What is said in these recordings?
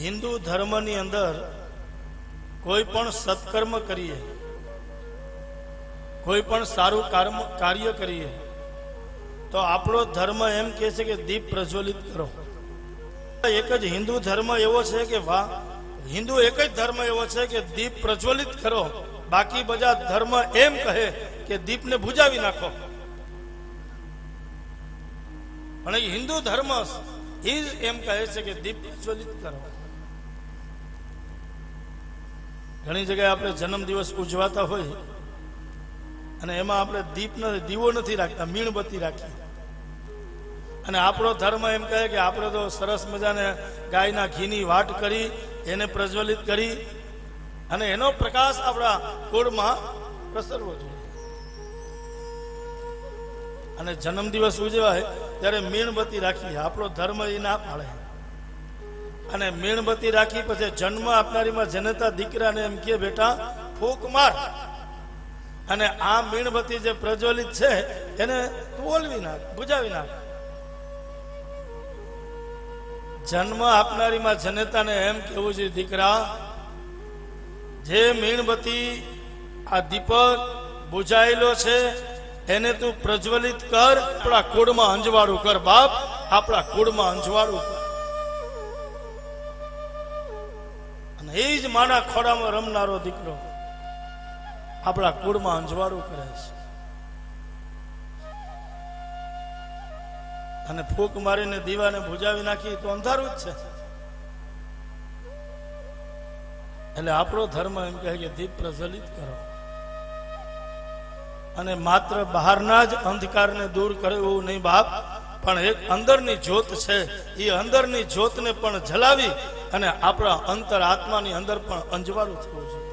હિન્દુ ધર્મની અંદર કોઈ પણ સત્કર્મ કરીએ, કોઈ પણ સારું કર્મ, કાર્ય કરીએ, તો આપણો ધર્મ એમ કહે છે કે દીપ પ્રજ્વલિત કરો. એક જ હિન્દુ ધર્મ એવો છે કે વાહ, હિન્દુ એક જ ધર્મ એવો છે કે દીપ પ્રજ્વલિત કરો. બાકી બધા ધર્મ એમ કહે કે દીપને બુજાવી નાખો. પણ હિન્દુ ધર્મ એ જ એમ કહે છે કે દીપ પ્રજ્વલિત કરો. ઘણી જગ્યાએ આપણે જન્મદિવસ ઉજવાતા હોય અને એમાં આપણે દીપ નથી દીવો નથી રાખતા મીણબત્તી રાખીએ. અને આપણો ધર્મ એમ કહે કે આપણે તો સરસ મજાને ગાયના ઘીની વાટ કરી, એને પ્રજ્વલિત કરી અને એનો પ્રકાશ આપણા કુળમાં પ્રસરવો જોઈએ. અને જન્મદિવસ ઉજવાય ત્યારે મીણબત્તી રાખીએ. આપણો ધર્મ એ ના પાડે. અને મીણબત્તી રાખી પછી જન્મ આપનારીમાં જનતા દીકરાને એમ કે બેટા, ફૂક માર. અને આ મીણબત્તી જે પ્રજ્વલિત છે, એને બોલવી નાખ બુજાવી નાખ. જન્મ આપનારીમાં જનતાને એમ કેવું છે, દીકરા, જે મીણબત્તી આ દીપક બુજાયેલો છે, એને તું પ્રજ્વલિત કર, આપણા કુળમાં અંજવાળું કર બાપ, આપણા કુળમાં અંજવાળું કર અને એ જ માના ખોડામાં રમનારો દીકરો આપણા કુળમાં અંજવાળું કરે છે. અને ફૂંક મારીને દીવાને ભુજાવી નાખી તો અંધારું જ છે. એટલે આપણો ધર્મ એમ કહે કે દીપ પ્રજ્વલિત કરો. અને માત્ર બહારના જ અંધકારને દૂર કરે એવું નહીં બાપ. પણ એક અંદરની જ્યોત છે. એ અંદરની જ્યોતને પણ જલાવી અને આપણા અંતર આત્માની અંદર પણ અંજવાળું થવું જોઈએ.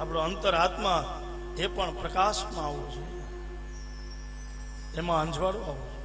આપણો અંતર આત્મા એ પણ પ્રકાશમાં આવવું જોઈએ. એમાં અંજવાળું આવવું જોઈએ.